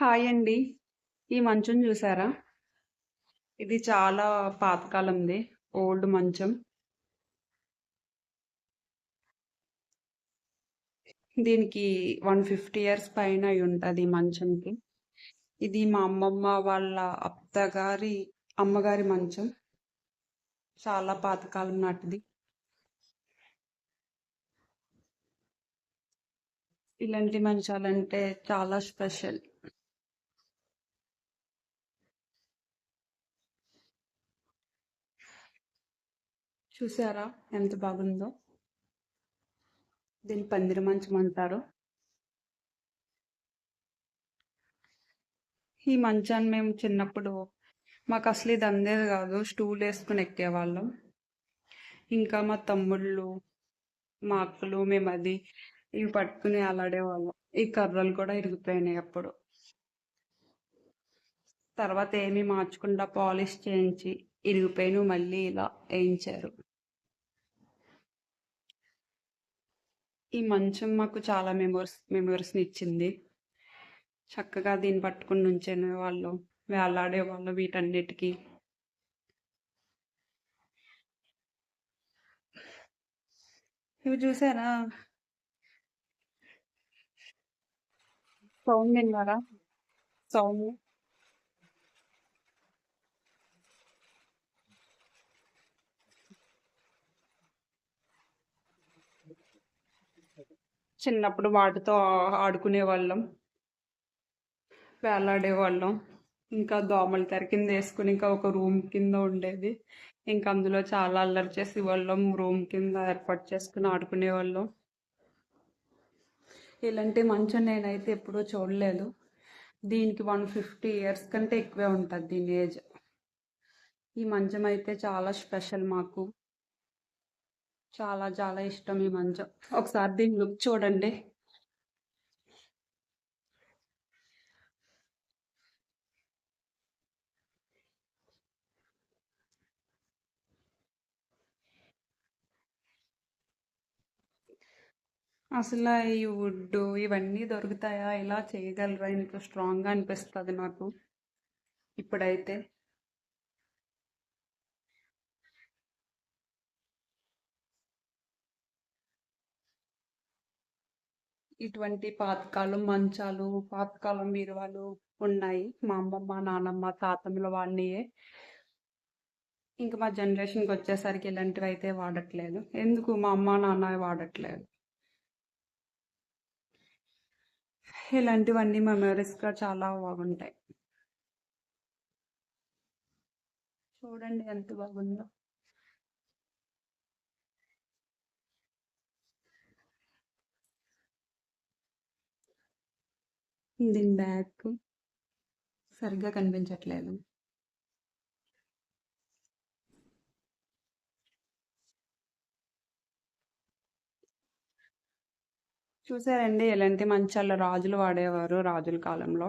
Hi అండి. ఈ మంచం చూసారా? ఇది చాలా పాతకాలంది. ఓల్డ్ మంచం. దీనికి 150 ఇయర్స్ పైన అయ్యుంటది ఈ మంచంకి. ఇది మా అమ్మమ్మ వాళ్ళ అత్తగారి అమ్మగారి మంచం. చాలా పాతకాలం నాటిది. ఇలాంటి మంచాలంటే చాలా స్పెషల్. చూసారా ఎంత బాగుందో? దీన్ని పందిరి మంచం అంటారు. ఈ మంచాన్ని మేము చిన్నప్పుడు మాకు అసలు ఇది అందేది కాదు స్టూల్ వేసుకుని ఎక్కేవాళ్ళం. ఇంకా మా తమ్ముళ్ళు, మా అక్కలు మేము అది ఇవి పట్టుకుని అలాడేవాళ్ళం. ఈ కర్రలు కూడా ఇరిగిపోయినాయి అప్పుడు. తర్వాత ఏమీ మార్చకుండా పాలిష్ చేయించి ఇరిగిపోయినవి మళ్ళీ ఇలా వేయించారు ఈ మంచం మాకు చాలా మెమోరీస్ మెమోరీస్‌ని ఇచ్చింది. చక్కగా దీన్ని పట్టుకుని నుంచేనే వాళ్ళు వేలాడేవాళ్ళు వీటన్నిటికి. ఇవి చూసారా? సౌండ్ విన్నారా? సౌండ్. చిన్నప్పుడు వాటితో ఆడుకునే వాళ్ళం వేలాడే వాళ్ళం ఇంకా దోమల తెర కింద వేసుకుని ఇంకా ఒక రూమ్ కింద ఉండేది. ఇంకా అందులో చాలా అల్లరి చేసి వాళ్ళం రూమ్ కింద ఏర్పాటు చేసుకొని ఆడుకునేవాళ్ళం. ఇలాంటి మంచం నేనైతే ఎప్పుడూ చూడలేదు. దీనికి 150 ఇయర్స్ కంటే ఎక్కువే ఉంటుంది దీని ఏజ్. ఈ మంచం అయితే చాలా స్పెషల్ మాకు. చాలా చాలా ఇష్టం ఈ మంచం. ఒకసారి దీని లుక్ చూడండి. అసలు ఈ వుడ్డు ఇవన్నీ దొరుకుతాయా? ఇలా చేయగలరా? ఇంత స్ట్రాంగ్‌గా అనిపిస్తుంది నాకు. ఇప్పుడైతే. ఇటువంటి పాతకాలం మంచాలు, పాతకాలం బీరువాలు ఉన్నాయి. మా అమ్మమ్మ, నానమ్మ, తాతమ్మల వాడినియే ఇంకా మా జనరేషన్కి వచ్చేసరికి ఇలాంటివి అయితే వాడట్లేదు. ఎందుకు మా అమ్మ, నాన్న వాడట్లేదు. ఇలాంటివన్నీ మెమరీస్గా చాలా బాగుంటాయి. చూడండి ఎంత బాగుందో. Hmm. దీని బ్యాక్ సరిగ్గా కనిపించట్లేదు. చూసారండి ఎలాంటి మంచాల రాజులు వాడేవారు రాజుల కాలంలో.